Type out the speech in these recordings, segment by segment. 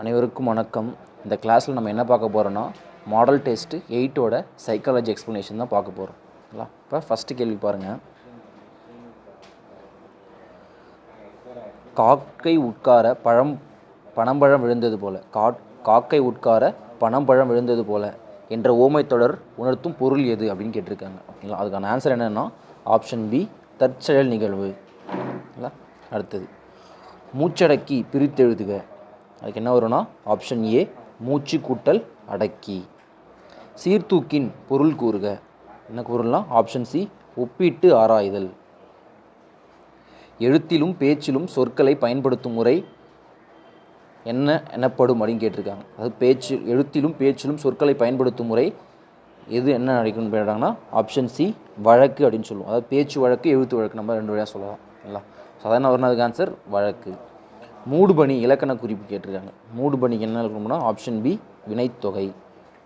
அனைவருக்கும் வணக்கம். இந்த கிளாஸில் நம்ம என்ன பார்க்க போகிறோன்னா மாடல் டெஸ்ட்டு எயிட்டோட சைக்காலஜி எக்ஸ்ப்ளனேஷன் தான் பார்க்க போகிறோம் ஓகேங்களா இப்போ ஃபஸ்ட்டு கேள்வி பாருங்கள் காக்கை உட்கார பழம் பனம்பழம் விழுந்தது போல. கா காக்கை உட்கார பனம்பழம் விழுந்தது போல என்ற ஓமை தொடர் உணர்த்தும் பொருள் எது அப்படின்னு கேட்டிருக்காங்க. ஓகேங்களா? அதுக்கான ஆன்சர் என்னென்னா ஆப்ஷன் பி தற்செயல் நிகழ்வு. அடுத்தது மூச்சடக்கி பிரித்தெழுதுக. அதுக்கு என்ன வரும்னா ஆப்ஷன் ஏ மூச்சு கூட்டல் அடக்கி. சீர்தூக்கின் பொருள் கூறுக. என்ன கூறலாம்? ஆப்ஷன் சி ஒப்பீட்டு ஆராய்தல். எழுத்திலும் பேச்சிலும் சொற்களை பயன்படுத்தும் முறை என்ன எனப்படும் அப்படின்னு கேட்டிருக்காங்க. அதாவது பேச்சு எழுத்திலும் பேச்சிலும் சொற்களை பயன்படுத்தும் முறை எது என்ன அழைக்கணும்னு போயிடுறாங்கன்னா ஆப்ஷன் சி வழக்கு அப்படின்னு சொல்லுவோம். அதாவது பேச்சு வழக்கு எழுத்து வழக்கு நம்ம ரெண்டு வழியாக சொல்லலாம். இல்லை சாதாரண வரணும் அதுக்கு ஆன்சர் வழக்கு. மூடுபணி இலக்கண குறிப்பு கேட்டிருக்காங்க. மூடுபனிக்கு என்ன இருக்கணும்னா ஆப்ஷன் பி வினைத்தொகை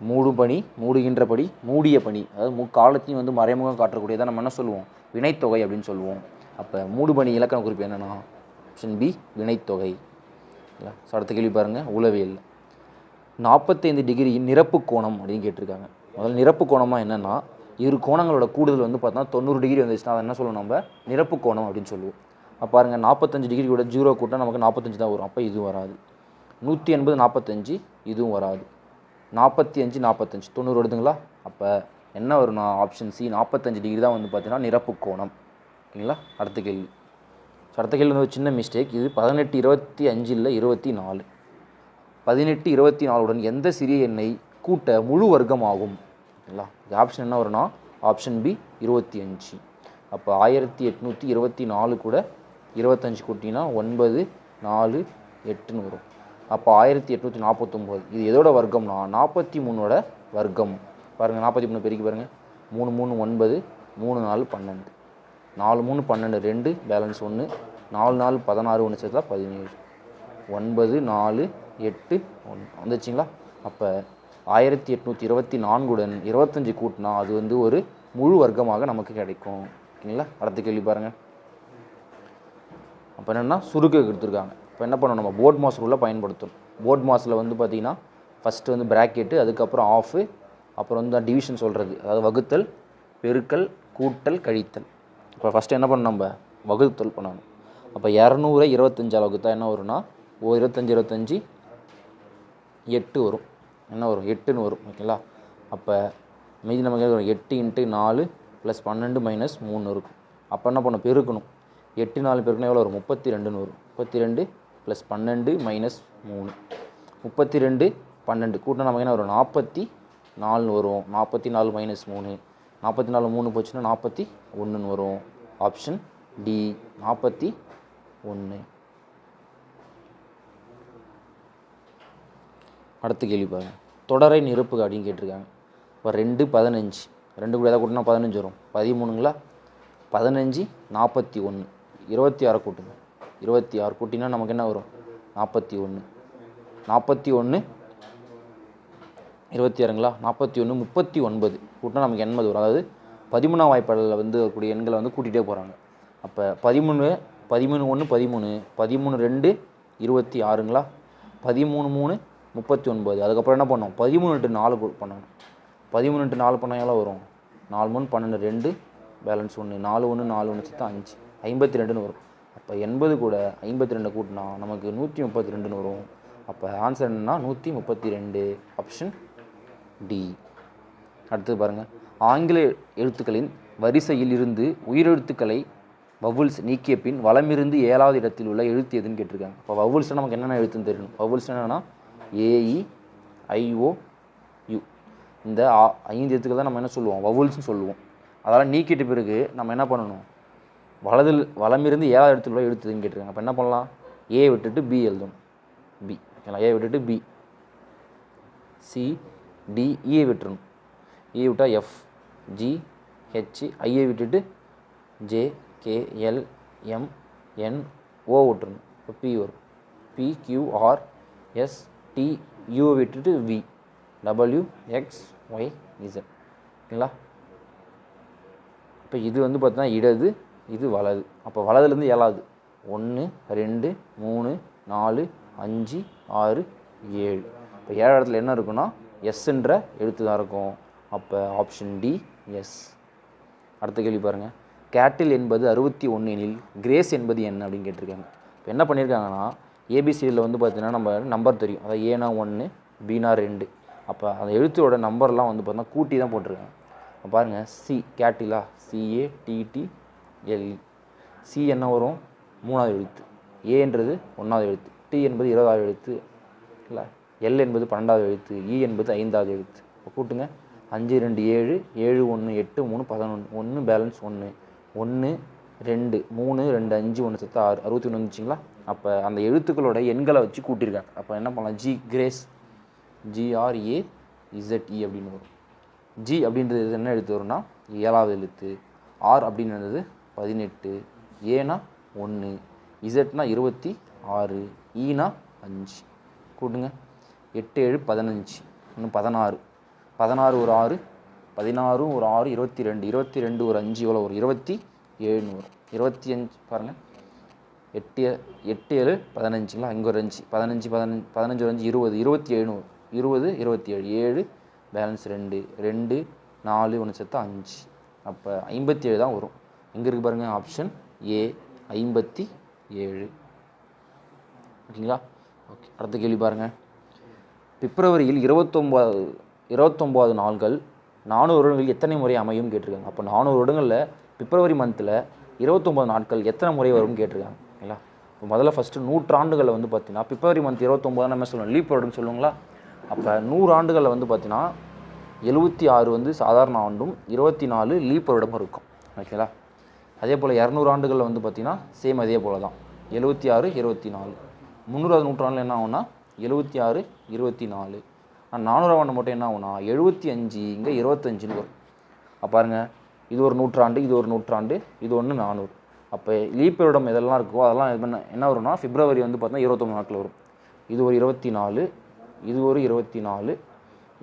மூடுபணி மூடுகின்ற படி மூடிய பனி அதாவது மு காலத்தையும் வந்து மறைமுகம் காட்டக்கூடியதாக நம்ம என்ன சொல்லுவோம்? வினைத்தொகை அப்படின்னு சொல்லுவோம். அப்போ மூடுபணி இலக்கண குறிப்பு என்னென்னா ஆப்ஷன் பி வினைத்தொகை இல்லை ஸோ அடுத்த கேள்வி பாருங்கள் உளவியல். நாற்பத்தைந்து டிகிரியின் நிரப்பு கோணம் அப்படின்னு கேட்டிருக்காங்க. முதல்ல நிரப்பு கோணமாக என்னென்னா இரு கோணங்களோட கூடுதல் வந்து பார்த்தா தொண்ணூறு டிகிரி வந்துச்சுன்னா அதை என்ன சொல்லுவோம் நம்ம? நிரப்பு கோணம் அப்படின்னு சொல்லுவோம். பாருங்கள் நாற்பத்தஞ்சு டிகிரி கூட ஜீரோ கூட்டம் நமக்கு நாற்பத்தஞ்சு தான் வரும். அப்போ இது வராது. நூற்றி எண்பது நாற்பத்தஞ்சு இதுவும் வராது. நாற்பத்தி அஞ்சு நாற்பத்தஞ்சு தொண்ணூறு வருதுங்களா? அப்போ என்ன வரும்னா ஆப்ஷன் சி நாற்பத்தஞ்சு டிகிரி தான் வந்து பார்த்தீங்கன்னா நிரப்பு கோணம். ஓகேங்களா அடுத்த கேள்வி. ஸோ அடுத்த கேள்வி வந்து ஒரு சின்ன மிஸ்டேக் இது பதினெட்டு இருபத்தி அஞ்சு இல்லை இருபத்தி நாலு. பதினெட்டு இருபத்தி நாலுடன் எந்த சிறிய எண்ணை கூட்ட முழு வர்க்கம் ஆகும் ஓகேங்களா இது ஆப்ஷன் என்ன வரும்னா ஆப்ஷன் பி இருபத்தி அஞ்சு. அப்போ ஆயிரத்தி எட்நூற்றி இருபத்தி நாலு கூட இருபத்தஞ்சு கூட்டினா ஒன்பது நாலு எட்டுன்னு வரும் அப்போ ஆயிரத்தி எட்நூற்றி நாற்பத்தொம்போது. இது எதோட வர்க்கம்னா நாற்பத்தி மூணோட வர்க்கம். பாருங்கள் நாற்பத்தி மூணு பெருக்கி பாருங்கள் மூணு மூணு ஒன்பது மூணு நாலு பன்னெண்டு. நாலு மூணு பன்னெண்டு ரெண்டு பேலன்ஸ் ஒன்று நாலு நாலு பதினாறு ஒன்று சேர்த்தா பதினேழு. ஒன்பது நாலு எட்டு ஒன்று வந்துச்சுங்களா அப்போ ஆயிரத்தி எட்நூற்றி இருபத்தி நான்குடன் இருபத்தஞ்சி கூட்டினா அது வந்து ஒரு முழு வர்க்கமாக நமக்கு கிடைக்கும். ஓகேங்களா? அடுத்த கேள்வி பாருங்கள் அப்போ என்னென்னா சுருக்க கொடுத்துருக்காங்க. இப்போ என்ன பண்ணணும்? நம்ம போர்ட் மாஸ் ரூலில் பயன்படுத்தணும். போர்ட் மாஸில் வந்து பார்த்திங்கன்னா ஃபஸ்ட்டு வந்து ப்ராக்கெட்டு அதுக்கப்புறம் ஆஃபு அப்புறம் வந்து டிவிஷன் சொல்கிறது அதாவது வகுத்தல் பெருக்கல் கூட்டல் கழித்தல். இப்போ ஃபஸ்ட்டு என்ன பண்ணணும் நம்ம? வகுத்தல் பண்ணணும். அப்போ இரநூறு இருபத்தஞ்சால் வகுத்தா என்ன வரும்னா ஓ இருபத்தஞ்சி இருபத்தஞ்சி எட்டு வரும். என்ன வரும்? எட்டுன்னு வரும் ஓகேங்களா அப்போ மீதி நமக்கு எட்டு இன்ட்டு நாலு ப்ளஸ் பன்னெண்டு மைனஸ் மூணு இருக்கும். அப்போ என்ன பண்ணணும்? பெருக்கணும். எட்டு நாலு பேருக்குனா எவ்வளோ வரும்? முப்பத்தி ரெண்டுன்னு வரும் முப்பத்தி ரெண்டு ப்ளஸ் பன்னெண்டு மைனஸ் மூணு. முப்பத்தி ரெண்டு பன்னெண்டு. கூட்டினா நமக்கு என்ன வரும்? நாற்பத்தி நாலுன்னு வரும். நாற்பத்தி நாலு மைனஸ் மூணு. நாற்பத்தி நாலு மூணு போச்சுன்னா நாற்பத்தி ஒன்றுன்னு வரும். ஆப்ஷன் டி நாற்பத்தி ஒன்று அடுத்த கேள்வி பாருங்க. தொடரை நிரப்புக அப்படின்னு கேட்டிருக்காங்க. இப்போ ரெண்டு பதினஞ்சு. ரெண்டு கூட எதாவது கூட்டினா பதினஞ்சு வரும். பதிமூணுங்களா? பதினஞ்சு நாற்பத்தி ஒன்று இருபத்தி ஆறு கூட்டுங்க. இருபத்தி ஆறு கூட்டினா நமக்கு என்ன வரும்? நாற்பத்தி ஒன்று. நாற்பத்தி ஒன்று இருபத்தி ஆறுங்களா? நாற்பத்தி ஒன்று முப்பத்தி ஒன்பது. கூட்டினா நமக்கு எண்பது வரும். அதாவது பதிமூணாம் வாய்ப்பாடில் வந்து இருக்கக்கூடிய எண்களை வந்து கூட்டிகிட்டே போகிறாங்க அப்போ பதிமூணு பதிமூணு ஒன்று பதிமூணு. பதிமூணு ரெண்டு இருபத்தி ஆறுங்களா? பதிமூணு மூணு முப்பத்தி ஒன்பது. அதுக்கப்புறம் என்ன பண்ணோம்? பதிமூணு எட்டு நாலு பண்ணணும் பதிமூணு எட்டு நாலு பண்ணால் எவ்வளோ வரும்? நாலு மூணு பன்னெண்டு ரெண்டு பேலன்ஸ் ஒன்று. நாலு ஒன்று நாலு ஒன்று சுத்தம் அஞ்சு. ஐம்பத்தி ரெண்டுன்னு வரும். அப்போ எண்பது கூட ஐம்பத்தி ரெண்டு கூட்டினா நமக்கு நூற்றி முப்பத்தி ரெண்டுன்னு வரும். அப்போ ஆன்சர் என்னன்னா நூற்றி முப்பத்தி ரெண்டு ஆப்ஷன் டி அடுத்து பாருங்கள் ஆங்கில எழுத்துக்களின் வரிசையில் இருந்து உயிரெழுத்துக்களை வவுல்ஸ் நீக்கிய பின் வளமிருந்து ஏழாவது இடத்தில் உள்ள எழுத்து எதுன்னு கேட்டிருக்காங்க. இப்போ வவுல்ஸ் நமக்கு என்னென்ன எழுத்துன்னு தெரியணும்? வவுல்ஸ் என்னென்னா ஏஇ ஐஓ யு இந்த ஐந்து எழுத்துக்கள் தான் நம்ம என்ன சொல்லுவோம்? வவுல்ஸ்னு சொல்லுவோம். அதெல்லாம் நீக்கிட்ட பிறகு நம்ம என்ன பண்ணணும்? வலதில் வலமிருந்து ஏழாவது இடத்துல உள்ள கேட்டிருக்காங்க. அப்போ என்ன பண்ணலாம்? ஏ விட்டுட்டு பி எழுதணும். பி ஓகேங்களா? ஏ விட்டுட்டு பி சி டி இயை விட்டுறணும். E இ விட்டால் எஃப் ஜி ஹெச் ஐஏ விட்டுட்டு J K L M N O விட்டுறணும். இப்போ பி வரும். P Q R S T U விட்டுட்டு V W X Y Z ஓகேங்களா? இப்போ இது வந்து பார்த்தீங்கன்னா இடது இது வலது. அப்போ வலதுலேருந்து ஏழாவது. ஒன்று ரெண்டு மூணு நாலு அஞ்சு ஆறு ஏழு. இப்போ ஏழு இடத்துல என்ன இருக்குன்னா எஸ்ன்ற எழுத்து தான் இருக்கும். அப்போ ஆப்ஷன் டி எஸ் அடுத்த கேள்வி பாருங்கள் கேட்டில் என்பது அறுபத்தி ஒன்றினில் கிரேஸ் என்பது என்ன அப்படின்னு கேட்டிருக்காங்க. இப்போ என்ன பண்ணியிருக்காங்கன்னா ஏபிசியில் வந்து பார்த்தீங்கன்னா நம்ம நம்பர் தெரியும். அதாவது ஏனா ஒன்று பீனா ரெண்டு. அப்போ அந்த எழுத்தோட நம்பர்லாம் வந்து பார்த்தீங்கன்னா கூட்டி தான் போட்டிருக்காங்க. பாருங்கள் சி கேட்டிலா சிஏ டிடி எல். சி என்ன வரும்? மூணாவது எழுத்து. ஏ என்றது ஒன்றாவது எழுத்து. டி என்பது இருபதாவது எழுத்து. இல்லை எல் என்பது பன்னெண்டாவது எழுத்து. இ என்பது ஐந்தாவது எழுத்து. இப்போ கூட்டுங்க. அஞ்சு ரெண்டு ஏழு ஏழு ஒன்று எட்டு மூணு பதினொன்று ஒன்று பேலன்ஸ் ஒன்று ஒன்று ரெண்டு மூணு ரெண்டு அஞ்சு ஒன்று சத்து ஆறு. அறுபத்தி ஒன்று வந்துச்சிங்களா? அப்போ அந்த எழுத்துக்களோட எண்களை வச்சு கூட்டியிருக்காங்க அப்போ என்ன பண்ணலாம்? ஜி கிரேஸ் ஜிஆர்ஏ இசட்இ அப்படின்னு வரும். ஜி அப்படின்றது என்ன எழுத்து வரும்னா? ஏழாவது எழுத்து. ஆர் அப்படின்றது பதினெட்டு ஏனா ஒன்று இசட்னா இருபத்தி ஆறு e ஈனா அஞ்சு. கூட்டுங்க. எட்டு ஏழு பதினஞ்சு. இன்னும் பதினாறு. பதினாறு ஒரு ஆறு பதினாறும் ஒரு ஆறு இருபத்தி ரெண்டு. இருபத்தி ரெண்டு ஒரு அஞ்சு எவ்வளோ ஒரு இருபத்தி ஏழுன்னு வரும். இருபத்தி அஞ்சு பாருங்கள் எட்டு ஏ- எட்டு ஏழு பதினஞ்சுங்களா? இங்கே ஒரு அஞ்சு. பதினஞ்சு பதினஞ்சு பதினஞ்சு ஒரு அஞ்சு இருபது. இருபத்தி ஏழு வரும். இருபது இருபத்தி ஏழு. ஏழு பேலன்ஸ் ரெண்டு. ரெண்டு நாலு ஒன்று சேர்த்தா அஞ்சு. அப்போ ஐம்பத்தி ஏழு தான் வரும். எங்கே இருக்குது பாருங்கள் ஆப்ஷன் ஏ ஐம்பத்தி ஏழு. ஓகேங்களா? ஓகே அடுத்த கேள்வி பாருங்கள் பிப்ரவரியில் இருபத்தொம்போது இருபத்தொம்போது நாள்கள் நானூறு வருடங்கள் எத்தனை முறை அமையும் கேட்டிருக்காங்க. அப்போ நானூறு வருடங்களில் பிப்ரவரி மந்தில் இருபத்தொம்போது நாட்கள் எத்தனை முறை வரும்னு கேட்டிருக்காங்க. ஓகேங்களா? இப்போ முதல்ல ஃபஸ்ட்டு நூற்றாண்டுகளில் வந்து பார்த்தீங்கன்னா பிப்ரவரி மந்த் இருபத்தொம்போது நம்ம சொல்லுவோம் லீப் வருடம்னு சொல்லுவாங்களா? அப்போ நூறு ஆண்டுகளில் வந்து பார்த்தீங்கன்னா எழுபத்தி ஆறு வந்து சாதாரண ஆண்டும் இருபத்தி நாலு லீப் வருடமும் இருக்கும். ஓகேங்களா? அதே போல் இரநூறு ஆண்டுகளில் வந்து பார்த்திங்கன்னா சேம் அதே போல் தான் எழுபத்தி ஆறு இருபத்தி நாலு. முந்நூறாவது நூற்றாண்டில் என்ன ஆகும்னா எழுபத்தி ஆறு இருபத்தி நாலு. ஆனால் நானூறாம் ஆண்டு மட்டும் என்ன ஆகும்னா எழுபத்தி அஞ்சு இங்கே இருபத்தஞ்சுன்னு வரும். அப்போ பாருங்க இது ஒரு நூற்றாண்டு இது ஒரு நூற்றாண்டு இது ஒன்று நானூறு. அப்போ லீப் இதெல்லாம் இருக்கோ அதெல்லாம் இது பண்ண என்ன வரும்னா பிப்ரவரி வந்து பார்த்தீங்கன்னா இருபத்தொம்பது நாட்கள் வரும். இது ஒரு இருபத்தி நாலு இது ஒரு இருபத்தி நாலு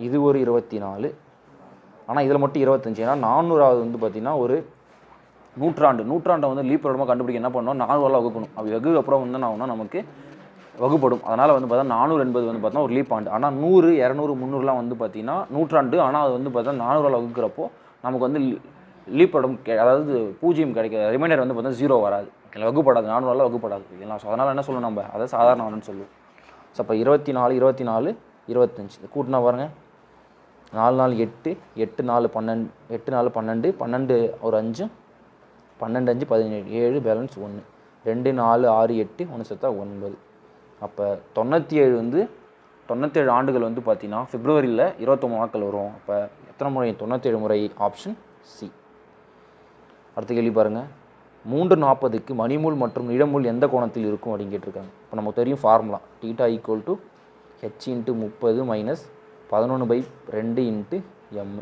இது ஒரு இருபத்தி நாலு. ஆனால் இதில் மட்டும் இருபத்தஞ்சு. ஏன்னா நானூறாவது வந்து பார்த்திங்கன்னா ஒரு நூற்றாண்டு நூற்றாண்டை வந்து லீப் வருடமாக கண்டுபிடிக்க என்ன பண்ணணும் நானூறுவால் வகுக்கணும். அப்படி வகு அப்புறம் வந்து என்ன ஆகும்னா நமக்கு வகுப்படும். அதனால் வந்து பார்த்தா நானூறு என்பது வந்து பார்த்தோம்னா ஒரு லீப் ஆண்டு. ஆனால் நூறு இரநூறு முந்நூறுலாம் வந்து பார்த்தீங்கன்னா நூற்றாண்டு. ஆனால் அது வந்து பார்த்தா நானூறுவால் வகுக்கிறப்போ நமக்கு வந்து லீப் வருடம் கெ- அதாவது பூஜ்ஜியம் கிடைக்க ரிமைண்டர் வந்து பார்த்தா ஜீரோ வராது. இல்லை வகுப்படாது. நானூறுவால் வகுப்படாது. இதெல்லாம் ஸோ அதனால் என்ன சொல்லணும் நம்ம? அதை சாதாரண ஆண்டுன்னு சொல்லுவோம். ஸோ அப்போ இருபத்தி நாலு இருபத்தி நாலு இருபத்தஞ்சி. இது கூட்டினா பாருங்கள் நாலு நாலு எட்டு எட்டு நாலு பன்னெண்டு எட்டு நாலு பன்னெண்டு பன்னெண்டு ஒரு அஞ்சு பன்னெண்டு அஞ்சு பதினேழு ஏழு பேலன்ஸ் ஒன்று ரெண்டு நாலு ஆறு எட்டு ஒன்று சத்தா ஒன்பது. அப்போ தொண்ணூற்றி ஏழு வந்து தொண்ணூற்றேழு ஆண்டுகள் வந்து பார்த்தீங்கன்னா ஃபிப்ரவரியில் இருபத்தொம்பது நாட்கள் வரும். அப்போ எத்தனை முறை? தொண்ணூற்றேழு முறை ஆப்ஷன் சி அடுத்த கேள்வி பாருங்கள் மூன்று நாற்பதுக்கு மணிமூல் மற்றும் இடமூல் எந்த கோணத்தில் இருக்கும் அப்படின்னு கேட்டிருக்காங்க. இப்போ நமக்கு தெரியும் formula theta equal to H into முப்பது மைனஸ் பதினொன்று பை ரெண்டு இன்ட்டு எம்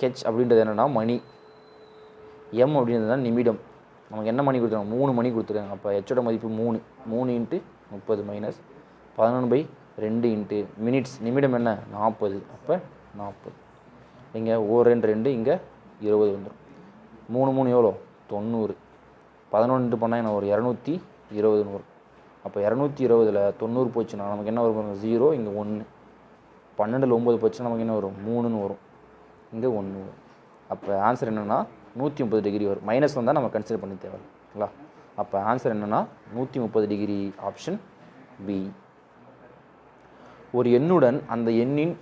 ஹெச் அப்படின்றது என்னென்னா மணி. எம் அப்படின்றது தான் நிமிடம். நமக்கு என்ன மணி கொடுத்துருக்காங்க? மூணு மணி கொடுத்துருக்காங்க. அப்போ ஹெச்சோட மதிப்பு மூணு. மூணு இன்ட்டு முப்பது மைனஸ் பதினொன்று பை ரெண்டு இன்ட்டு மினிட்ஸ் நிமிடம் என்ன? நாற்பது அப்போ நாற்பது இங்கே ஓ ரெண்டு ரெண்டு இங்கே இருபது வந்துடும் மூணு மூணு எவ்வளோ? தொண்ணூறு. பதினொன்று பண்ணால் என்ன ஒரு இரநூத்தி இருபதுன்னு வரும். அப்போ இரநூத்தி இருபதில் தொண்ணூறு போச்சுன்னா நமக்கு என்ன வரும் ஜீரோ இங்கே ஒன்று பன்னெண்டில் ஒம்பது போச்சுன்னா நமக்கு என்ன வரும்? மூணுன்னு வரும். இங்கே ஒன்று வரும். அப்போ ஆன்சர் என்னென்னா நூற்றி முப்பது டிகிரி வரும். மைனஸ் வந்தால் நம்ம கன்சிடர் பண்ணி தேவைங்களா அப்போ ஆன்சர் என்னென்னா நூற்றி முப்பது டிகிரி ஆப்ஷன் பி ஒரு எண்ணுடன் அந்த எண்ணின்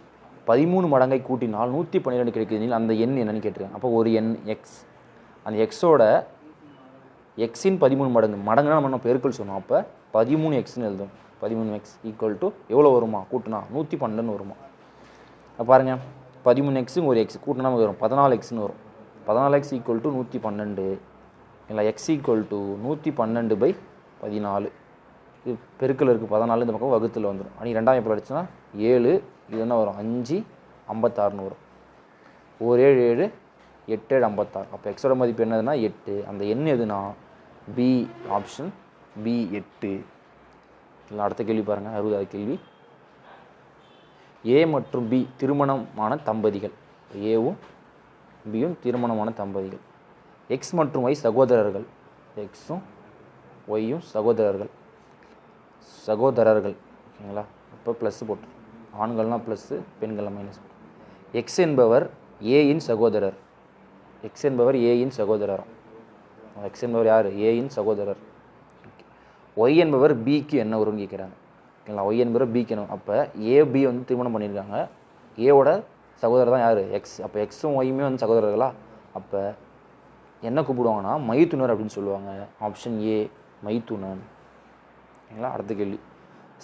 பதிமூணு மடங்கை கூட்டினால் நூற்றி பன்னிரெண்டு கிடைக்கிறதில் அந்த எண் என்னன்னு கேட்டிருக்காங்க. அப்போ ஒரு எண் எக்ஸ் அந்த எக்ஸோட எக்ஸின் பதிமூணு மடங்கு மடங்குனா நம்ம நம்ம பெருக்கல் சொன்னோம் அப்போ? பதிமூணு எக்ஸ்னு எழுதும் பதிமூணு எக்ஸ் ஈக்குவல் டு எவ்வளோ வருமா? கூட்டினா நூற்றி பன்னெண்டுன்னு வருமா? பாருங்கள் பதிமூணு எக்ஸும் ஒரு எக்ஸ் கூட்டினா நமக்கு வரும். பதினாலு எக்ஸ்னு வரும். பதினாலு எக்ஸ் ஈக்குவல் டு நூற்றி பன்னெண்டு. இல்லை எக்ஸ் ஈக்குவல் டு நூற்றி பன்னெண்டு பை பதினாலு. இது பெருக்கில் இருக்குது பதினாலு இந்த பக்கம் வகுத்தில் வந்துடும் அன்றைக்கி ரெண்டாம் எப்படி அடிச்சுன்னா ஏழு இது என்ன வரும்? அஞ்சு ஐம்பத்தாறுன்னு வரும். ஒரு ஏழு ஏழு எட்டு ஏழு ஐம்பத்தாறு. அப்போ எக்ஸோட மதிப்பு என்னதுன்னா எட்டு. அந்த எண் எதுனா பி ஆப்ஷன் பி எட்டு. இல்லை அடுத்த கேள்வி பாருங்கள் அறுபதாவது கேள்வி. ஏ மற்றும் பி திருமணமான தம்பதிகள். ஏவும் பியும் திருமணமான தம்பதிகள். எக்ஸ் மற்றும் ஒய் சகோதரர்கள். எக்ஸும் ஒய்யும் சகோதரர்கள். சகோதரர்கள். ஓகேங்களா? இப்போ ப்ளஸ் போட்டு ஆண்கள்லாம் ப்ளஸ்ஸு பெண்கள்லாம் மைனஸ் எக்ஸ் என்பவர் ஏயின் சகோதரர். எக்ஸ் என்பவர் ஏயின் சகோதரர்? எக்ஸ் என்பவர் யார்? ஏயின் சகோதரர். ஒய் என்பவர் பிக்கு என்ன வரும்னு கேட்குறாங்க ஓகேங்களா? ஒய் என்பவர் பிக்கு என்ன அப்போ ஏ பி வந்து திருமணம் பண்ணியிருக்காங்க ஏவோட சகோதரர் தான் யார்? எக்ஸ் அப்போ எக்ஸும் ஒய்யுமே வந்து சகோதரர்களா அப்போ என்ன கூப்பிடுவாங்கன்னா மைத்துனர் அப்படின்னு சொல்லுவாங்க. ஆப்ஷன் ஏ மைத்துனன். ஓகேங்களா அடுத்த கேள்வி.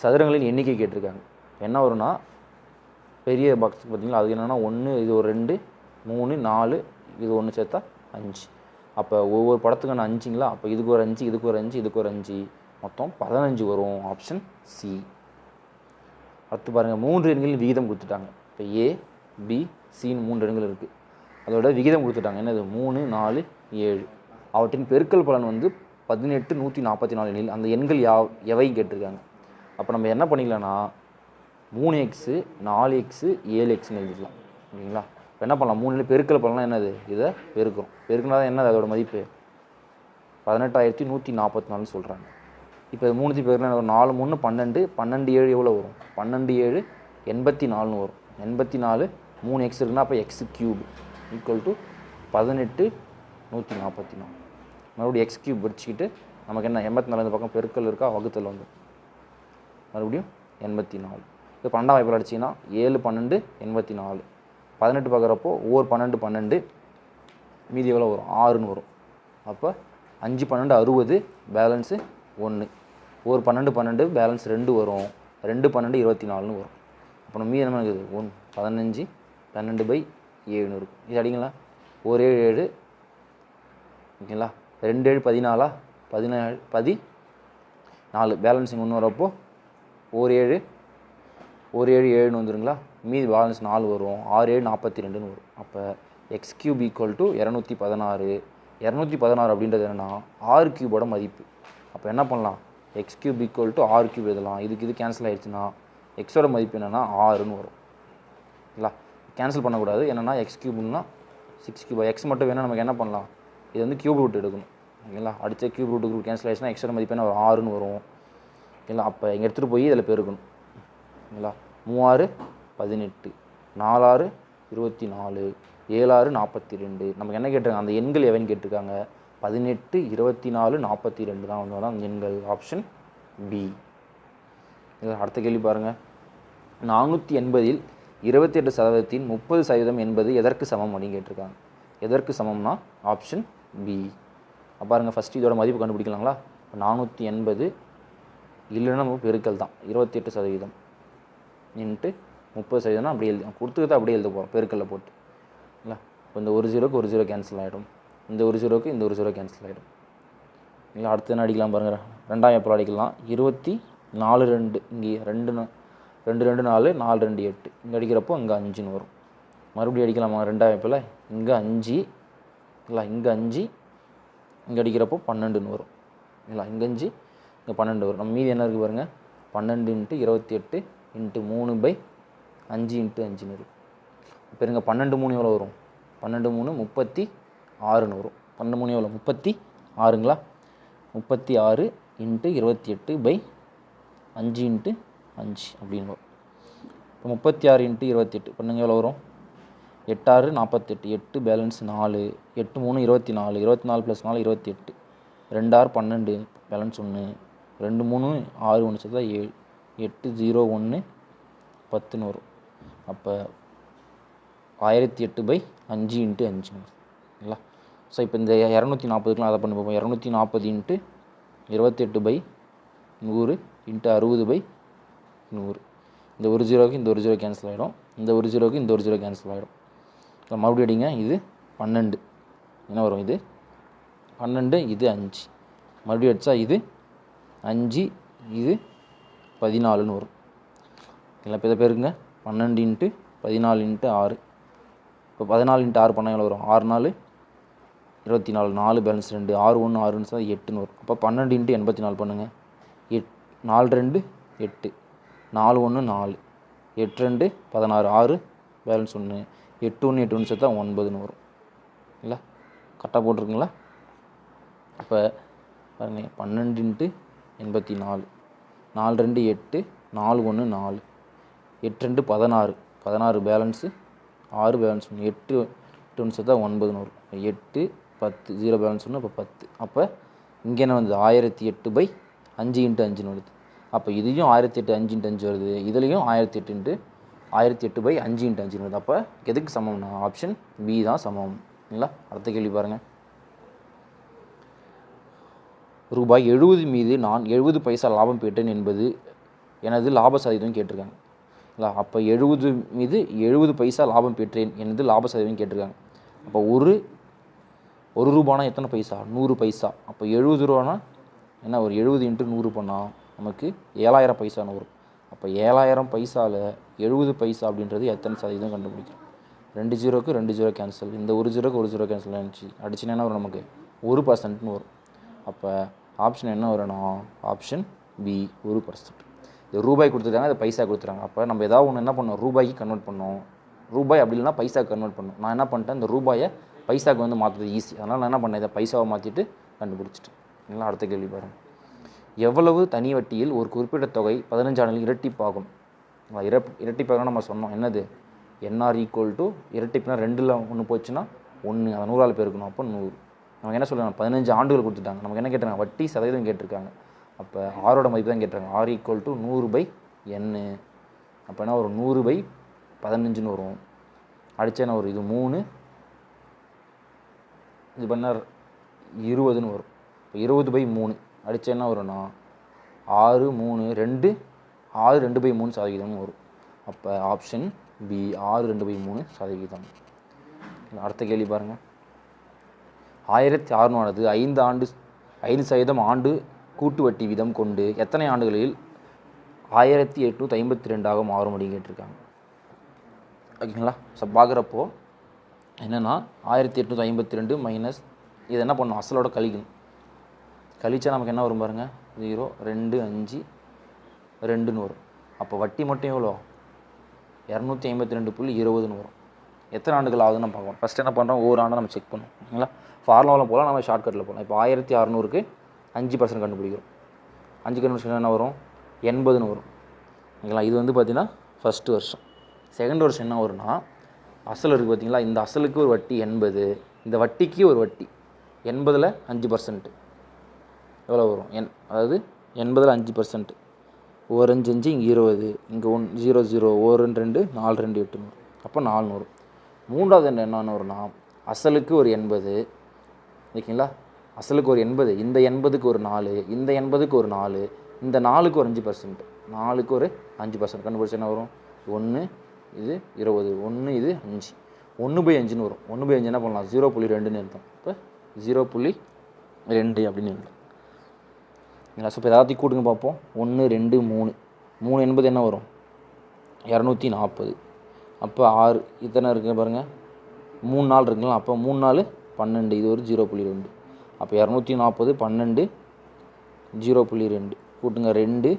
சதுரங்களின் எண்ணிக்கை கேட்டிருக்காங்க. என்ன வரும்னா பெரிய பாக்ஸ் பார்த்திங்களா? அது என்னென்னா ஒன்று இது ஒரு ரெண்டு மூணு நாலு இது ஒன்று சேர்த்தா அஞ்சு. அப்போ ஒவ்வொரு படத்துக்கான அஞ்சுங்களா? அப்போ இதுக்கு ஒரு அஞ்சு இதுக்கு ஒரு அஞ்சு இதுக்கு ஒரு அஞ்சு. மொத்தம் பதினஞ்சு வரும். ஆப்ஷன் சி அடுத்து பாருங்கள் மூன்று எண்களின் விகிதம் கொடுத்துட்டாங்க. இப்போ ஏ பி சின்னு மூன்று எண்கள் இருக்குது அதோட விகிதம் கொடுத்துட்டாங்க. என்னது? மூணு நாலு ஏழு. அவற்றின் பெருக்கல் பலன் வந்து பதினெட்டு நூற்றி நாற்பத்தி நாலு எண்ணில் அந்த எண்கள் யா எவையும் கேட்டிருக்காங்க. அப்போ நம்ம என்ன பண்ணிக்கலாம்னா மூணு எக்ஸு நாலு எக்ஸு ஏழு எக்ஸ்னு எழுதிக்கலாம். ஓகேங்களா இப்போ என்ன பண்ணலாம்? மூணுல பெருக்கல் பலனா என்னது? இதை பெருக்கிறோம் பெருக்கினா தான் என்னது அதோட மதிப்பு? பதினெட்டாயிரத்தி நூற்றி நாற்பத்தி நாலுன்னு சொல்கிறாங்க இப்போ இது மூணுத்தி பேரில் ஒரு நாலு மூணு பன்னெண்டு. பன்னெண்டு ஏழு எவ்வளோ வரும்? பன்னெண்டு ஏழு எண்பத்தி நாலுன்னு வரும். எண்பத்தி நாலு மூணு எக்ஸ் இருக்குன்னா அப்போ எக்ஸ் கியூப் ஈக்குவல் டு பதினெட்டு நூற்றி நாற்பத்தி நாலு. மறுபடியும் எக்ஸ் கியூப் வச்சுக்கிட்டு நமக்கு என்ன எண்பத்தி நாலு பக்கம் பெருக்கல் இருக்கா? வகுத்தல் வந்து. மறுபடியும் எண்பத்தி நாலு. இது பன்னெண்டாம் வாய்ப்பில் அடிச்சிங்கன்னா ஏழு பன்னெண்டு எண்பத்தி நாலு. பதினெட்டு பார்க்குறப்போ ஒவ்வொரு பன்னெண்டு பன்னெண்டு மீதி எவ்வளோ வரும்? ஆறுன்னு வரும். அப்போ அஞ்சு பன்னெண்டு அறுபது பேலன்ஸு ஒன்று ஒரு பன்னெண்டு பன்னெண்டு பேலன்ஸ் ரெண்டு வரும். ரெண்டு பன்னெண்டு இருபத்தி நாலுன்னு வரும். அப்புறம் மீதி என்ன இருக்குது ஒன் பதினஞ்சு பன்னெண்டு பை ஏழுன்னு இருக்கும். இது அடிங்களா? ஒரு ஏழு ஏழு. ஓகேங்களா? ரெண்டு ஏழு பதினாலா? பதினேழு பதி நாலு பேலன்ஸிங் ஒன்று வரப்போ ஒரு ஏழு ஒரு ஏழு ஏழுன்னு வந்துருங்களா? மீதி பேலன்ஸ் நாலு வரும். ஆறு ஏழு நாற்பத்தி ரெண்டுன்னு வரும். அப்போ எக்ஸ் கியூப் ஈக்குவல் டு இரநூத்தி பதினாறு. இரநூத்தி பதினாறு அப்படின்றது என்னென்னா ஆறு கியூபோட மதிப்பு. அப்போ என்ன பண்ணலாம்? எக்ஸ் கியூப் ஈக்குவல் டு ஆறு கியூப் எழுதலாம். இதுக்கு இது கேன்சல் ஆகிடுச்சுன்னா எக்ஸோட மதிப்பு என்னென்னா ஆறுன்னு வரும். இல்லைங்களா கேன்சல் பண்ணக்கூடாது. என்னென்னா எக்ஸ் கியூப்னா சிக்ஸ் கியூப் எக்ஸ் மட்டும் வேணால் நமக்கு என்ன பண்ணலாம்? இது வந்து கியூப் ரூட் எடுக்கணும். ஓகேங்களா? அடுத்த கியூப் குரூப் கேன்சல் ஆயிடுச்சுன்னா எக்ஸோட மதிப்பு ஒரு ஆறுன்னு வரும். ஓகேங்களா? அப்போ இங்கே எடுத்துகிட்டு போய் இதில் பெருக்கணும். ஓகேங்களா? மூவாறு பதினெட்டு. நாலாறு இருபத்தி நாலு ஏழாறு நாற்பத்தி ரெண்டு நமக்கு என்ன கேட்டிருக்காங்க? அந்த எண்கள் எவன் கேட்டிருக்காங்க? பதினெட்டு இருபத்தி நாலு நாற்பத்தி ரெண்டு தான் வந்து அந்த எண்கள் ஆப்ஷன் பி அடுத்த கேள்வி பாருங்கள் நானூற்றி எண்பதில் இருபத்தி எட்டு சதவீதத்தின் முப்பது சதவீதம் என்பது எதற்கு சமம் அப்படின்னு கேட்டிருக்காங்க. எதற்கு சமம்னா ஆப்ஷன் பி பாருங்கள் ஃபஸ்ட்டு இதோட மதிப்பு கண்டுபிடிக்கலாங்களா? நானூற்றி எண்பது இல்லைன்னா நம்ம பெருக்கல் தான். இருபத்தி எட்டு சதவீதம் இன்ட்டு முப்பது சதவீதம்னா அப்படியே எழுதி கொடுத்துக்கிட்டு அப்படியே எழுத போகிறோம் பெருக்கல்ல போட்டு. இல்லை? இப்போ இந்த ஒரு ஜீரோக்கு ஒரு ஜீரோ கேன்சல் ஆகிடும் இந்த ஒரு ஜீரோக்கு இந்த ஒரு ஜீரோ கேன்சல் ஆகிடும் இல்லை அடுத்து என்ன அடிக்கலாம் பாருங்கள் ரெண்டாயிரம் எப்போ அடிக்கலாம். இருபத்தி நாலு ரெண்டு இங்கே ரெண்டு நா- ரெண்டு ரெண்டு நாலு நாலு ரெண்டு எட்டு. இங்கே அடிக்கிறப்போ இங்கே அஞ்சுன்னு வரும். மறுபடியும் அடிக்கலாமா? ரெண்டாயிரம் எப்போல இங்கே அஞ்சு. இல்லை இங்கே அஞ்சு. இங்கே அடிக்கிறப்போ பன்னெண்டுன்னு வரும். இல்லை இங்கே அஞ்சு இங்கே பன்னெண்டு வரும். நம்ம மீதி என்ன இருக்குது பாருங்கள் பன்னெண்டு இன்ட்டு இருபத்தி எட்டு இன்ட்டு மூணு பை அஞ்சு இன்ட்டு அஞ்சுன்னு இருக்கும் இப்போ இருங்க பன்னெண்டு மூணு எவ்வளோ வரும்? பன்னெண்டு மூணு முப்பத்தி ஆறுன்னு வரும். பன்னெண்டு மூணு எவ்வளோ முப்பத்தி ஆறுங்களா? முப்பத்தி ஆறு இன்ட்டு இருபத்தி எட்டு பை அஞ்சு இன்ட்டு அஞ்சு அப்படின்னு வரும். இப்போ முப்பத்தி ஆறு இன்ட்டு இருபத்தெட்டு. பண்ணுங்க எவ்வளோ வரும்? எட்டாறு நாற்பத்தெட்டு. எட்டு பேலன்ஸ் நாலு. எட்டு மூணு இருபத்தி நாலு. இருபத்தி நாலு ப்ளஸ் நாலு இருபத்தி எட்டு. ரெண்டாறு பன்னெண்டு பேலன்ஸ் ஒன்று. ரெண்டு மூணு ஆறு ஒன்று சேர்த்தா ஏழு. எட்டு ஜீரோ ஒன்று பத்துன்னு வரும். அப்போ ஆயிரத்தி எட்டு பை அஞ்சு இன்ட்டு அஞ்சு. இல்லைங்களா ஸோ இப்போ இந்த இரநூத்தி நாற்பதுக்குலாம் அதை பண்ணி பார்ப்போம் இரநூத்தி நாற்பது இன்ட்டு இருபத்தெட்டு பை நூறு இன்ட்டு அறுபது பை நூறு. இந்த ஒரு ஜீரோவுக்கு இந்த ஒரு ஜீரோ கேன்சல் ஆகிடும் இந்த ஒரு ஜீரோவுக்கு இந்த ஒரு ஜீரோ கேன்சல் ஆகிடும் இப்போ மறுபடியும் அடிங்க இது பன்னெண்டு. என்ன வரும் இது? பன்னெண்டு இது அஞ்சு. மறுபடியும் அடித்தா இது அஞ்சு இது பதினாலுன்னு வரும். இல்லை இப்போ இதை பேருங்க பன்னெண்டு இன்ட்டு பதினாலு இன்ட்டு ஆறு. இப்போ பதினாலு இன்ட்டு ஆறு பண்ணால் எவ்வளோ வரும்? ஆறு நாலு இருபத்தி நாலு. நாலு பேலன்ஸ் ரெண்டு. ஆறு ஒன்று ஆறுன்னு சொன்னால் எட்டுன்னு வரும். அப்போ பன்னெண்டு இன்ட்டு எண்பத்தி நாலு பண்ணுங்கள் எட் நாலு ரெண்டு எட்டு. நாலு ஒன்று நாலு. எட்டு ரெண்டு பதினாறு ஆறு. பேலன்ஸ் ஒன்று எட்டு ஒன்று எட்டு ஒன்று சேர்த்தா ஒன்பதுன்னு வரும். இல்லை? கரெக்டாக போட்டிருக்குங்களா? அப்போ பாருங்க பன்னெண்டு இன்ட்டு எண்பத்தி நாலு. நாலு ரெண்டு எட்டு நாலு ஒன்று நாலு. எட்டு ரெண்டு பதினாறு. பதினாறு பேலன்ஸு ஆறு பேலன்ஸ் ஒன்று எட்டு எட்டு ஒன்று சேர்த்தா ஒன்பதுன்னு வரும். எட்டு பத்து ஜீரோ பேலன்ஸ் ஒன்று இப்போ பத்து. அப்போ இங்கே என்ன வந்து ஆயிரத்தி எட்டு பை அஞ்சு இன்ட்டு அஞ்சுன்னு வருது. அப்போ இதையும் ஆயிரத்தி எட்டு அஞ்சு இன்ட்டு அஞ்சு வருது. இதுலேயும் ஆயிரத்தி எட்டு இன்ட்டு ஆயிரத்தி எட்டு பை அஞ்சு இன்ட்டு அஞ்சுன்னு வருது. அப்போ எதுக்கு சமம்னா ஆப்ஷன் பி தான் சமம். இல்லைங்களா? அடுத்த கேள்வி பாருங்கள் ரூபாய் எழுபது மீது நான் எழுபது பைசா லாபம் பெற்றேன் என்பது எனது லாப சதவீதம் கேட்டிருக்காங்க. இல்லை அப்போ எழுபது மீது எழுபது பைசா லாபம் பெற்றேன் எனது லாப சதவீதம் கேட்டிருக்காங்க. அப்போ ஒரு ஒரு ரூபானா எத்தனை பைசா? நூறு பைசா. அப்போ எழுபது ரூபானா என்ன? ஒரு எழுபது இன்ட்டு நூறு பண்ணால் நமக்கு ஏழாயிரம் பைசான்னு வரும். அப்போ ஏழாயிரம் பைசாவில் எழுபது பைசா அப்படின்றது எத்தனை சதவீதம் கண்டுபிடிக்கும்? ரெண்டு ஜீரோக்கு ரெண்டு ஜீரோ கேன்சல் இந்த ஒரு ஜீரோக்கு ஒரு ஜீரோ கேன்சல் ஆனிச்சு அடிச்சுன்னா என்ன வரும் நமக்கு? ஒரு பர்சன்ட்னு வரும். அப்போ ஆப்ஷன் என்ன வரணும் ஆப்ஷன் பி ஒரு பர்சன்ட் இது ரூபாய் கொடுத்துருக்காங்க இது பைசா கொடுத்துறாங்க அப்போ நம்ம ஏதாவது ஒன்று என்ன பண்ணோம் ரூபாய்க்கு கன்வெர்ட் பண்ணோம் ரூபாய் அப்படி இல்லைனா பைசா கன்வெர்ட் பண்ணோம் நான் என்ன பண்ணிட்டேன்? இந்த ரூபாயை பைசாவுக்கு வந்து மாற்றுறது ஈஸி அதனால் நான் என்ன பண்ணேன்? இதை பைசாவை மாற்றிட்டு கண்டுபிடிச்சிட்டேன். இல்லை அடுத்த கேள்வி பாருங்கள் எவ்வளவு தனி வட்டியில் ஒரு குறிப்பிட்ட தொகை பதினஞ்சு ஆண்டுகள் இரட்டிப்பாகும் இரப் இரட்டிப்பாக நம்ம சொன்னோம். என்னது? என்ஆர் ஈக்குவல் டு இரட்டிப்புனா ரெண்டில் ஒன்று போச்சுன்னா ஒன்று அதை நூறால் பேருக்கணும். அப்போ நூறு. நமக்கு என்ன சொல்கிறாங்க பதினஞ்சு ஆண்டுகள் கொடுத்துட்டாங்க. நமக்கு என்ன கேட்டாங்க வட்டி சதவீதம் கேட்டிருக்காங்க. அப்போ ஆரோட மதிப்பு தான் கேட்டிருக்காங்க. ஆர் ஈக்குவல் டு நூறு பை எண்ணு அப்போ என்ன ஒரு நூறு பை பதினஞ்சுன்னு வரும். அடித்தேன்னா என்ன ஒரு இது மூணு. இது பண்ணார் இருபதுன்னு வரும். இப்போ இருபது பை மூணு. அடித்த என்ன வரும்னா ஆறு மூணு ரெண்டு. ஆறு ரெண்டு பை மூணு சதவீதம்னு வரும். அப்போ ஆப்ஷன் பி ஆறு ரெண்டு பை மூணு சதவீதம். அடுத்த கேள்வி பாருங்கள் ஆயிரத்தி அறுநூறானது ஐந்து ஆண்டு ஐந்து சதவீதம் ஆண்டு கூட்டு வட்டி வீதம் கொண்டு எத்தனை ஆண்டுகளில் ஆயிரத்தி எட்நூற்றி ஐம்பத்தி ரெண்டாக மாறும் அப்படின்னு கேட்டிருக்காங்க. ஓகேங்களா? ஸோ பார்க்குறப்போ என்னென்னா ஆயிரத்தி எட்நூற்றி ஐம்பத்தி ரெண்டு மைனஸ் இது என்ன பண்ணணும் அசலோட கழிக்கணும். கழிச்சா நமக்கு என்ன வரும் பாருங்கள் ஜீரோ ரெண்டு அஞ்சு ரெண்டுன்னு வரும். அப்போ வட்டி மட்டும் எவ்வளோ? இரநூத்தி ஐம்பத்தி ரெண்டு புள்ளி இருபதுன்னு வரும். எத்தனை ஆண்டுகள் ஆகுதுன்னு நம்ம பார்க்கணும். ஃபஸ்ட் என்ன பண்ணுறோம் ஒவ்வொரு ஆண்டை நம்ம செக் பண்ணுவோம் ஓகேங்களா ஃபார்முலாவில் போகலாம் நம்ம ஷார்ட்கட்டில் போகலாம். இப்போ ஆயிரத்தி அறநூறுக்கு அஞ்சு பர்சன்ட் கண்டுபிடிக்கிறோம். அஞ்சு கண்டுபிடிச்சா என்ன வரும்? எண்பதுன்னு வரும். ஓகேங்களா இது வந்து பார்த்திங்கன்னா ஃபஸ்ட்டு வருஷம். செகண்ட் வருஷம் என்ன வரும்னா அசல் இருக்குது பார்த்தீங்களா? இந்த அசலுக்கு ஒரு வட்டி எண்பது. இந்த வட்டிக்கு ஒரு வட்டி. எண்பதில் அஞ்சு பர்சன்ட்டு எவ்வளோ வரும்? என் அதாவது எண்பதில் அஞ்சு பர்சன்ட் ஒரு அஞ்சு அஞ்சு இங்கே இருபது. இங்கே ஒன் ஜீரோ ஜீரோ ஒரு ரெண்டு ரெண்டு நாலு ரெண்டு எட்டுநூறு அப்போ நானூறு. மூன்றாவது என்ன என்னன்னு வரும்னா அசலுக்கு ஒரு எண்பது. ஓகேங்களா? அசலுக்கு ஒரு எண்பது இந்த எண்பதுக்கு ஒரு நாலு இந்த எண்பதுக்கு ஒரு நாலு இந்த நாலுக்கு ஒரு அஞ்சு பர்சன்ட் நாலுக்கு ஒரு அஞ்சு பர்சன்ட் கண்டுபிடிச்சா என்ன வரும்? ஒன்று இது இருபது. ஒன்று இது அஞ்சு. ஒன்று பை அஞ்சுன்னு வரும். ஒன்று பை அஞ்சு என்ன பண்ணலாம்? ஜீரோ புள்ளி ரெண்டுன்னு எழுதலாம் இப்போ ஜீரோ புள்ளி ரெண்டு அப்படின்னு எழுதலாம். இல்லைங்களா ஸோ இப்போ எல்லாத்தையும் கூட்டுங்க பார்ப்போம். ஒன்று ரெண்டு மூணு. மூணு என்பது என்ன வரும்? இரநூத்தி நாற்பது. அப்போ ஆறு இத்தனை இருக்குங்க பாருங்கள் மூணு நாள் இருக்குங்களா? அப்போ மூணு நாள் பன்னெண்டு. இது ஒரு ஜீரோ புள்ளி ரெண்டு. அப்போ இரநூத்தி நாற்பது பன்னெண்டு ஜீரோ புள்ளி ரெண்டு. கூட்டுங்க ரெண்டு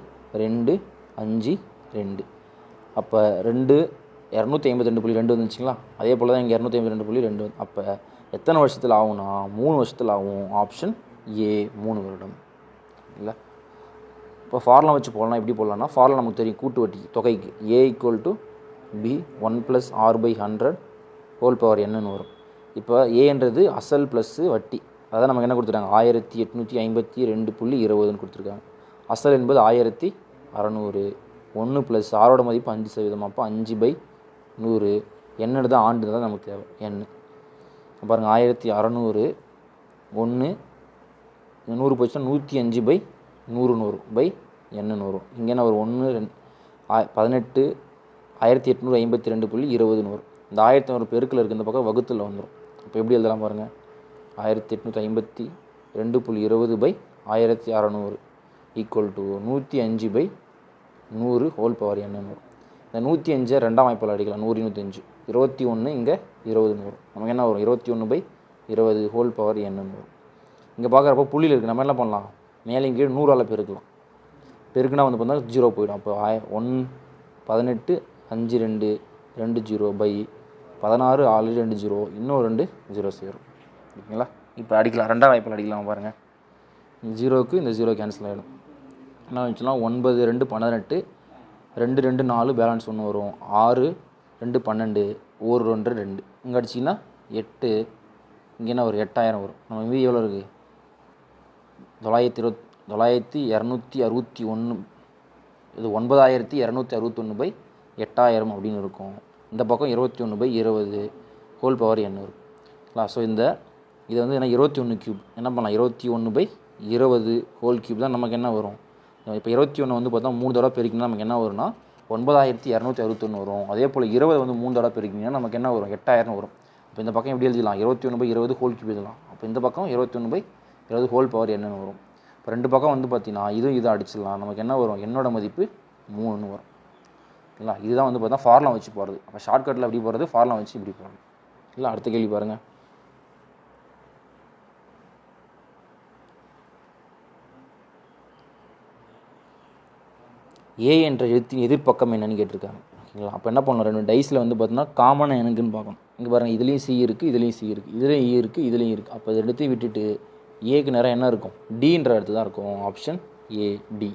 ரெண்டு அஞ்சு ரெண்டு. அப்போ ரெண்டு இரநூத்தி ஐம்பத்தி ரெண்டு புள்ளி ரெண்டு வந்துச்சுங்களா? அதே போல் தான் இங்கே இரநூத்தி ஐம்பத்தி ரெண்டு புள்ளி ரெண்டு. அப்போ எத்தனை வருஷத்தில் ஆகும்னா மூணு வருஷத்தில் ஆகும் ஆப்ஷன் ஏ மூணு வருடம். இல்லை. இப்போ ஃபார்முலா வச்சு போடலாம் எப்படி போடலாம்னா ஃபார்முலா நமக்கு தெரியும் கூட்டு வட்டி தொகைக்கு. A equal to P one plus R by hundred whole power என்னன்னு வரும். இப்போ ஏன்றது அசல் ப்ளஸ்ஸு வட்டி. அதான் நமக்கு என்ன கொடுத்துருக்காங்க ஆயிரத்தி எட்நூற்றி ஐம்பத்தி ரெண்டு புள்ளி இருபதுன்னு கொடுத்துருக்காங்க. அசல் என்பது ஆயிரத்தி அறநூறு. ஒன்று ப்ளஸ் ஆரோட மதிப்பு அஞ்சு சதவீதம். அப்போ அஞ்சு பை நூறு. எண்ணு தான் ஆண்டு தான் நமக்கு தேவை. எண்ணு பாருங்கள் ஆயிரத்தி அறநூறு ஒன்று இந்த நூறு போச்சுன்னா நூற்றி அஞ்சு பை நூறு நூறு பை என்ன நூறு இங்கே என்ன ஒரு ஒன்று ரெண்டு ஆ- பதினெட்டு ஆயிரத்தி எட்நூறு ஐம்பத்தி ரெண்டு புள்ளி இருபது நூறு. இந்த ஆயிரத்தி நூறு பெருக்கில் இருக்க இந்த பக்கம் வகுத்தில் வந்துடும் இப்போ எப்படி எழுதலாம் பாருங்கள் ஆயிரத்தி எட்நூற்றி ஐம்பத்தி ரெண்டு புள்ளி இருபது பை ஆயிரத்தி அறநூறு ஈக்குவல் டு நூற்றி அஞ்சு பை நூறு ஹோல் பவர் எண்ணெய் நூறு இந்த நூற்றி அஞ்சை ரெண்டாம் வாய்ப்பில் அடிக்கலாம். நூறு நூற்றஞ்சு இருபத்தி ஒன்று இங்கே இருபது நூறு. நமக்கு என்ன வரும்? இருபத்தி ஒன்று பை இருபது ஹோல் பவர் என்னன்னு வரும் இங்கே பார்க்குறப்ப புள்ளியில் இருக்குது நம்ம என்ன பண்ணலாம்? மேலே கீழே நூறால் பெருக்கலாம். பெருக்குனா வந்து பார்த்தா ஜீரோ போயிடும். அப்போ ஆய ஒன் பதினெட்டு அஞ்சு ரெண்டு ரெண்டு ஜீரோ பை பதினாறு ஆறு ரெண்டு ஜீரோ இன்னும் ரெண்டு ஜீரோ சேரும். ஓகேங்களா? இப்போ அடிக்கலாம். ரெண்டாம் வாய்ப்பில் அடிக்கலாம் பாருங்கள் இந்த ஜீரோவுக்கு இந்த ஜீரோ கேன்சல் ஆகிடும் என்ன வந்துச்சுன்னா ஒன்பது ரெண்டு பதினெட்டு ரெண்டு ரெண்டு நாலு பேலன்ஸ் ஒன்று வரும். ஆறு ரெண்டு பன்னெண்டு ஒரு ரெண்டு ரெண்டு. இங்கே அடிச்சிங்கன்னா எட்டு இங்கே என்ன ஒரு எட்டாயிரம் வரும். நம்ம மீதி எவ்வளோ இருக்குது தொள்ளாயிரத்தி இருபத் தொள்ளாயிரத்தி இரநூத்தி அறுபத்தி ஒன்று இது ஒன்பதாயிரத்தி இரநூத்தி அறுபத்தொன்று பை எட்டாயிரம் அப்படின்னு இருக்கும். இந்த பக்கம் இருபத்தி ஒன்று பை இருபது ஹோல் பவர் எண்ணூறு இருக்கும். ஸோ இந்த இது வந்து என்ன இருபத்தி ஒன்று க்யூப் என்ன பண்ணலாம்? இருபத்தி ஒன்று பை இருபது ஹோல் க்யூப் தான் நமக்கு என்ன வரும். இப்போ இருபத்தி ஒன்று வந்து பார்த்தா மூணு தடவை பெருக்கினா நமக்கு என்ன வரும்னா ஒன்பதாயிரத்தி இரநூத்தி அறுபத்தொன்று வரும். அதே போல் இருபது வந்து மூணு தடவை பெருக்கிங்கன்னா நமக்கு என்ன வரும்? எட்டாயிரம் வரும். இப்போ இந்த பக்கம் எப்படி எழுதிடலாம்? இருபத்தி ஒன்று பை இருபது ஹோல் க்யூப் எழுதலாம். அப்போ இந்த பக்கம் இருபத்தி ஒன்று பை அதாவது ஹோல் பவர் என்னென்னு வரும். இப்போ ரெண்டு பக்கம் வந்து பார்த்தீங்கன்னா இதுவும் இதை அடிச்சிடலாம். நமக்கு என்ன வரும்? என்னோட மதிப்பு மூணுன்னு வரும். இல்லை இதுதான் வந்து பார்த்தா ஃபார்லாம் வச்சு போகிறது அப்போ ஷார்ட்கட்டில் எப்படி போகிறது ஃபார்லாம் வச்சு இப்படி போகிறது இல்லை அடுத்த கேள்வி பாருங்கள் ஏ என்ற எழுத்தின் எதிர்ப்பக்கம் என்னன்னு கேட்டிருக்காங்க. ஓகேங்களா? அப்போ என்ன பண்ணணும்? ரெண்டு டைஸில் வந்து பார்த்தோன்னா காமனாக எனக்குன்னு பார்க்கணும். இங்கே பாருங்கள் இதுலேயும் சி இருக்குது இதுலேயும் சி இருக்குது இதுலேயும் இ e இருக்குது இதுலேயும் e இருக்குது அப்போ இதை எடுத்து விட்டுட்டு ஏக்கு நேரம் என்ன இருக்கும்? டின்ற இடத்து தான் இருக்கும். ஆப்ஷன் ஏ டி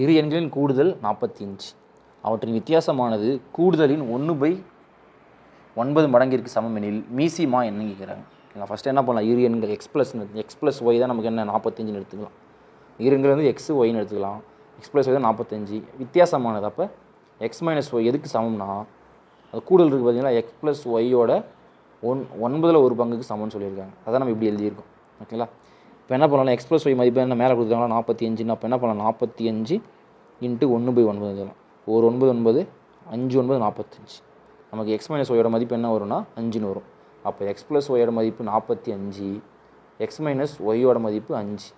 இரு எண்களின் கூடுதல் நாற்பத்தி அஞ்சு அவற்றின் வித்தியாசமானது கூடுதலின் ஒன்று பை ஒன்பது மடங்கிற்கு சமம் எனில் மீசிமா என்ன கேட்குறாங்க. ஓகேங்களா ஃபஸ்ட்டு என்ன பண்ணலாம்? இரு எண்கள் X plus X plus Y தான் நமக்கு என்ன? நாற்பத்தஞ்சுன்னு எடுத்துக்கலாம். இரு எண்கள் வந்து எக்ஸ் ஒய்னு எடுத்துக்கலாம். எக்ஸ் ப்ளஸ் ஒய் தான் நாற்பத்தஞ்சு வித்தியாசமானது. அப்போ எக்ஸ் மைனஸ் ஒய் எதுக்கு சமம்னா அது கூடுதல் இருக்குது பார்த்தீங்கன்னா எக்ஸ் ப்ளஸ் ஒய்யோட ஒன் ஒன்பதில் ஒரு பங்குக்கு சமம்னு சொல்லியிருக்காங்க. அதான் நம்ம இப்படி எழுதியிருக்கோம். ஓகேங்களா? இப்போ என்ன பண்ணலாம்? எக்ஸ்பிரஸ் ஒய் மதிப்பு என்ன மேலே கொடுத்துருக்காங்களா நாற்பத்தி அஞ்சுன்னா அப்போ என்ன பண்ணலாம்? நாற்பத்தி அஞ்சு இன்ட்டு ஒன்று பை ஒன்பது எழுதலாம் ஒரு ஒன்பது ஒன்பது அஞ்சு ஒன்பது நாற்பத்தஞ்சு நமக்கு எக்ஸ் மைனஸ் ஒயோட மதிப்பு என்ன வரும்னா அஞ்சுன்னு வரும். அப்போ எக்ஸ் ப்ளஸ் ஒயோட மதிப்பு நாற்பத்தி அஞ்சு. எக்ஸ் மைனஸ் ஒய்யோட மதிப்பு அஞ்சு.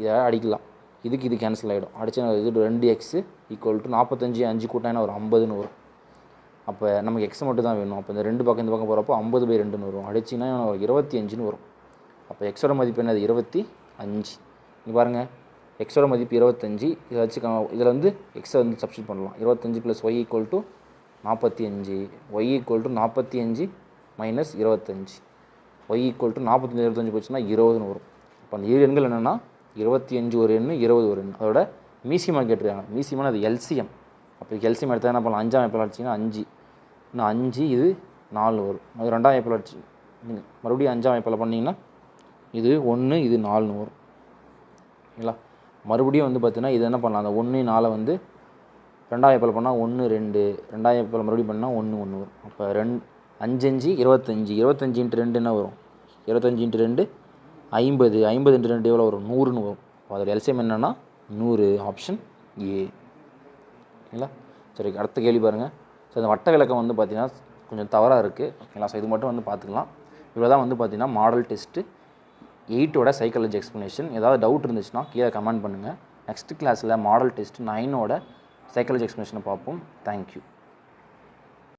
இதை அடிக்கலாம். இதுக்கு இது கேன்சல் ஆகிடும் அடிச்சா இது ரெண்டு எக்ஸு ஈக்குவல் டு நாற்பத்தஞ்சு அஞ்சு கூட்டினா ஒரு ஐம்பதுன்னு வரும். அப்போ நமக்கு எக்ஸ் மட்டும் தான் வேணும். அப்போ இந்த ரெண்டு பக்கம் இந்த பக்கம் போகிறப்போ ஐம்பது பை ரெண்டுன்னு வரும். அடிச்சின்னா ஒரு இருபத்தி அஞ்சுன்னு வரும். அப்போ எக்ஸோட மதிப்பு என்னது? இருபத்தி அஞ்சு. இங்கே பாருங்கள் எக்ஸோட மதிப்பு இருபத்தஞ்சி இதை வச்சு இதில் வந்து எக்ஸை வந்து சப்ஸ்டிட் பண்ணலாம். இருபத்தஞ்சி ப்ளஸ் ஒய் ஈக்குவல் டு நாற்பத்தி அஞ்சு. ஒய் ஈக்குவல் டு நாற்பத்தி அஞ்சு மைனஸ் இருபத்தஞ்சி ஒய் ஈக்குவல் டு நாற்பத்தஞ்சு இருபத்தஞ்சி போச்சுன்னா இருபதுன்னு வரும். அப்போ அந்த இரு எண்கள் என்னென்னா இருபத்தி அஞ்சு ஒரு எண்ணு இருபது ஒரு எண் அதோட மீசியமாக கேட்டிருக்காங்க. மீசியமான அது எல்சிஎம் அப்போ எல்சிஎம் எடுத்தால் என்ன பண்ணலாம்? அஞ்சாம் எப்போ அடிச்சிங்கன்னா அஞ்சு. இன்னும் அஞ்சு இது நாலு வரும். அது ரெண்டாம் எப்போ அடிச்சு மறுபடியும் அஞ்சாம் எப்போ பண்ணிங்கன்னா இது ஒன்று இது நாலுன்னு வரும் ஓகேங்களா மறுபடியும் வந்து பார்த்தீங்கன்னா இது என்ன பண்ணலாம்? அந்த ஒன்று நாலை வந்து ரெண்டாயிரம் ஏப்பில் பண்ணால் ஒன்று ரெண்டு. ரெண்டாயிரம் ஏப்பில் மறுபடியும் பண்ணால் ஒன்று ஒன்று வரும். அப்போ ரெண்டு அஞ்சஞ்சு இருபத்தஞ்சி. இருபத்தஞ்சி இன்ட்டு ரெண்டு என்ன வரும்? இருபத்தஞ்சி இன்ட்டு ரெண்டு ஐம்பது. ஐம்பது இன்ட்டு ரெண்டு எவ்வளோ வரும்? நூறுன்னு வரும். அப்போ அதோட எல்சிஎம் என்னென்னா நூறு. Option A. ஓகேங்களா சரி அடுத்த கேள்வி பாருங்கள் ஸோ இந்த வட்ட விளக்கம் வந்து பார்த்தீங்கன்னா கொஞ்சம் தவறாக இருக்குது ஓகேங்களா? ஸோ இது மட்டும் வந்து பார்த்துக்கலாம் இவ்வளோ தான் வந்து பார்த்திங்கன்னா மாடல் டெஸ்ட்டு எயிட்டோட சைக்காலஜி எக்ஸ்ப்ளனேஷன் ஏதாவது டவுட் இருந்துச்சுன்னா கீழே கமெண்ட் பண்ணுங்கள் நெக்ஸ்ட் கிளாஸில் மாடல் டெஸ்ட் நைனோட சைக்காலஜி எக்ஸ்ப்ளனேஷனை பார்ப்போம். Thank you